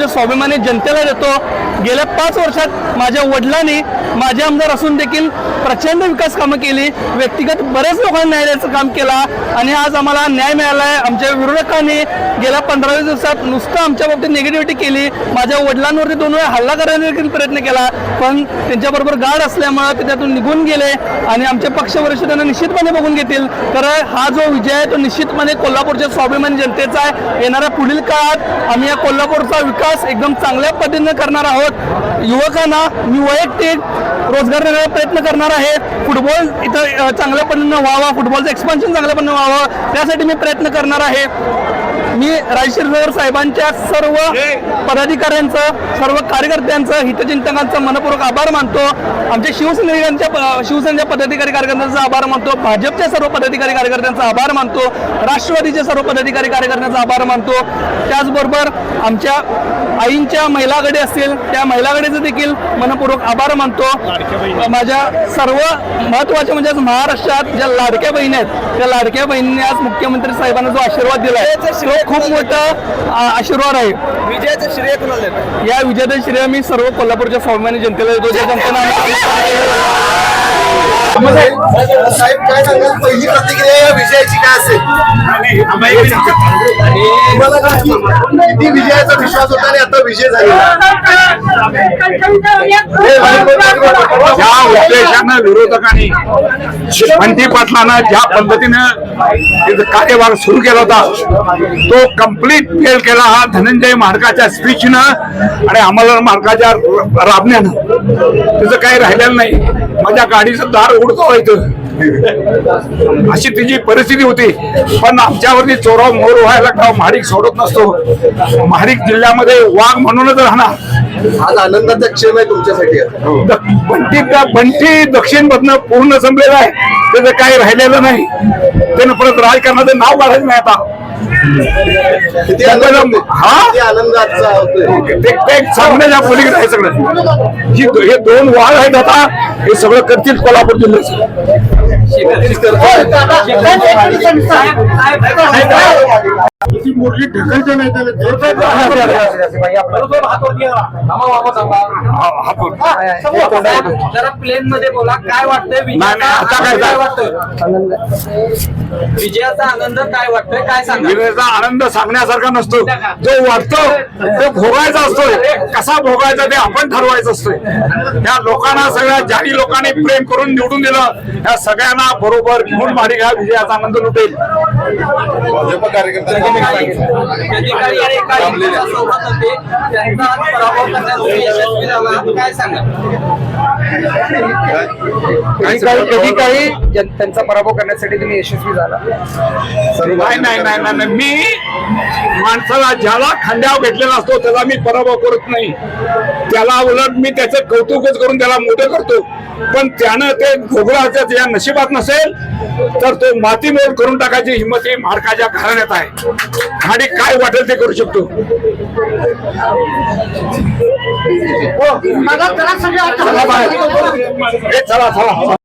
कोल्हापूरच्या स्वाभिमानी जनतेला देतो. गेल्या पाच वर्षात माझ्या वडिलांनी माझे आमदार असून देखील प्रचंड विकास कामं केली. व्यक्तिगत बरेच लोकांना न्याय द्यायचं काम केला आणि आज आम्हाला न्याय मिळाला आहे आमच्या विरोधकांनी गेल्या पंधरावीस दिवसात नुसतं आमच्या बाबतीत निगेटिव्हिटी केली. माझ्या वडिलांवरती दोन वेळा हल्ला करण्याचा देखील प्रयत्न केला. पण त्यांच्याबरोबर गाढ असल्यामुळं ते त्यातून निघून गेले आणि आमचे पक्षवरिष्ठ त्यांना निश्चितपणे बघून घेतील. तर हा जो विजय आहे तो निश्चितपणे कोल्हापूरच्या स्वाभिमानी जनतेचा आहे. येणाऱ्या पुढील काळात आम्ही या कोल्हापूरचा विकास एकदम चांगल्या पद्धतीनं करणार आहोत. युवकांना मी वैयक्तिक रोजगार देण्याचा प्रयत्न करणार आहे. फुटबॉल इथं चांगल्या पद्धतीनं व्हावा. फुटबॉलचं एक्सपान्शन चांगल्या पद्धतीनं व्हावं. त्यासाठी मी प्रयत्न करणार आहे. मी राजशिरसागर साहेबांच्या सर्व पदाधिकाऱ्यांचं सर्व कार्यकर्त्यांचं हितचिंतकांचं मनपूर्वक आभार मानतो. आमच्या शिवसेनेच्या प- शिवसेनेच्या पदाधिकारी कार्यकर्त्यांचा आभार मानतो. भाजपच्या सर्व पदाधिकारी कार्यकर्त्यांचा आभार मानतो. राष्ट्रवादीच्या सर्व पदाधिकारी कार्यकर्त्यांचा आभार मानतो. त्याचबरोबर आमच्या आईंच्या महिला असतील त्या महिला आघाडीचं देखील मनपूर्वक आभार मानतो. माझ्या सर्व महत्त्वाच्या म्हणजे आज महाराष्ट्रात ज्या लाडक्या बहिणी आहेत त्या लाडक्या बहिणींनी आज मुख्यमंत्री साहेबांना जो आशीर्वाद दिला आहे तो खूप मोठा आशीर्वाद आहे. विजयाचं श्रेय कुणाला या विजयाचं श्रेय मी सर्व कोल्हापूरच्या स्वाभिमानी जनतेला देतो. ज्या जनतेनं साहेब काय सांगाल? पहिली प्रतिक्रिया या विजयाची काय असेल? किती विजयाचा विश्वास होता आणि आता विजय झाला ज्या उद्देशानं विरोधकांनी बंटी पाटलानं ज्या पद्धतीनं कार्यभार सुरू केला होता तो कंप्लीट फेल केला हा धनंजय मार्गाच्या स्पीचनं आणि अंमलदार मार्गाच्या राबण्यानं. त्याचं काही राहिलेलं नाही. माझ्या गाडीचं दार उडतो व्हायचं अशी तिची परिस्थिती होती. पण आमच्यावरती चोराव मोर व्हायला का महाडिक सोडत नसतो. महाडिक जिल्ह्यामध्ये वाघ म्हणूनच राहणार. आज आनंदाचा क्षण आहे तुमच्यासाठी द- बंटी त्या बंटी दक्षिण मधनं पूर्ण संपलेलं आहे. त्याचं काही राहिलेलं नाही. त्यानं परत राजकारणाचं नाव काढायचं नाही आता. किती आनंद हा? किती आनंद आजचा होतोय ते ते सांगण्याच्या पलीकडे आहे सगळं. जी हे दोन वाघ आहेत आता हे सगळं करतील कोल्हापूर जिल्ह्याचं जरा प्लेन मध्ये बोला काय वाटतंय नाही, नाही, आता काय वाटतंय विजयाचा आनंद काय वाटतोय काय सांगा विजयाचा आनंद सांगण्यासारखा नसतो जो वाटतो तो भोगायचा असतोय कसा भोगायचा ते आपण ठरवायचं असतोय या लोकांना सगळ्या जाणी लोकांनी प्रेम करून निवडून दिलं या सगळ्यांना बरोबर घेऊन माडी घ्या विजयाचा आनंद लुटेल भाजप कार्यकर्त्यांनी कधी काही त्यांचा पराभव करण्यासाठी तुम्ही यशस्वी झाला. नाही नाही नाही नाही मी माणसाला ज्याला खांद्यावर घेतलेला असतो त्याला मी पराभव करत नाही. त्याला उलट मी त्याचं कौतुकच करून त्याला मोठं करतो. पण त्यानं ते भोगला या नशिबात नसेल तर तो मातीमोल करून टाकायची हिंमत ही मार्काच्या घराण्यात आहे. आणि काय वाटेल ते करू शकतो? चला. ए, चला चला.